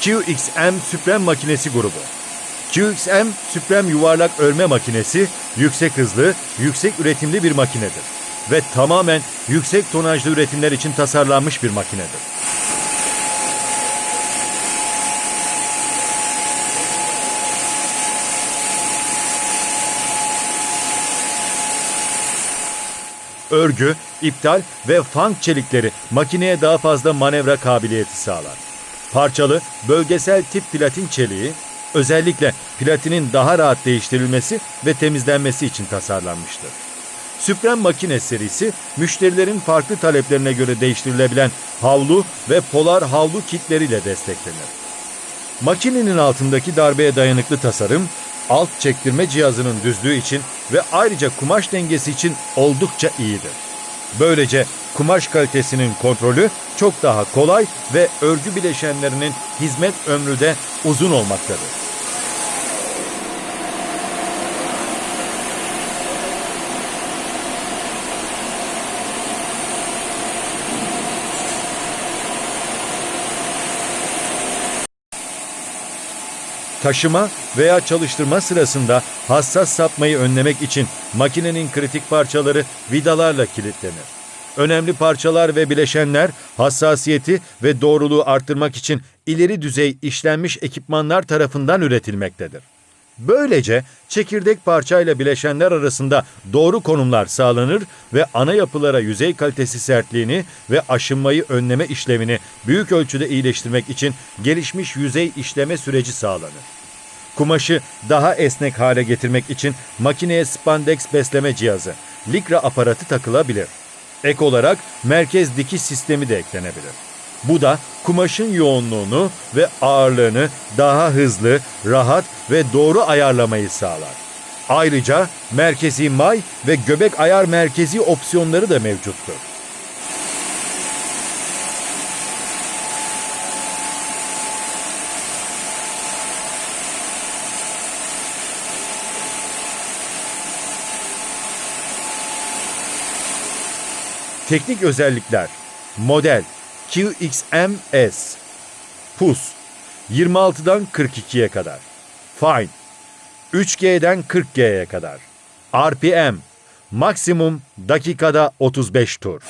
QXM Süprem makinesi grubu. QXM Süprem yuvarlak örme makinesi yüksek hızlı, yüksek üretimli bir makinedir ve tamamen yüksek tonajlı üretimler için tasarlanmış bir makinedir. Örgü, iptal ve fank çelikleri makineye daha fazla manevra kabiliyeti sağlar. Parçalı, bölgesel tip platin çeliği, özellikle platinin daha rahat değiştirilmesi ve temizlenmesi için tasarlanmıştır. Süprem makine serisi, müşterilerin farklı taleplerine göre değiştirilebilen havlu ve polar havlu kitleriyle desteklenir. Makinenin altındaki darbeye dayanıklı tasarım, alt çektirme cihazının düzlüğü için ve ayrıca kumaş dengesi için oldukça iyidir. Böylece kumaş kalitesinin kontrolü çok daha kolay ve örgü bileşenlerinin hizmet ömrü de uzun olmaktadır. Taşıma veya çalıştırma sırasında hassas sapmayı önlemek için makinenin kritik parçaları vidalarla kilitlenir. Önemli parçalar ve bileşenler hassasiyeti ve doğruluğu arttırmak için ileri düzey işlenmiş ekipmanlar tarafından üretilmektedir. Böylece çekirdek parçayla bileşenler arasında doğru konumlar sağlanır ve ana yapılara yüzey kalitesi sertliğini ve aşınmayı önleme işlemini büyük ölçüde iyileştirmek için gelişmiş yüzey işleme süreci sağlanır. Kumaşı daha esnek hale getirmek için makineye spandex besleme cihazı, likra aparatı takılabilir. Ek olarak merkez dikiş sistemi de eklenebilir. Bu da kumaşın yoğunluğunu ve ağırlığını daha hızlı, rahat ve doğru ayarlamayı sağlar. Ayrıca merkezi may ve göbek ayar merkezi opsiyonları da mevcuttur. Teknik özellikler Model QXMS Pus. 26'dan 42'ye kadar. Fine. 3G'den 40G'ye kadar. RPM Maksimum dakikada 35 tur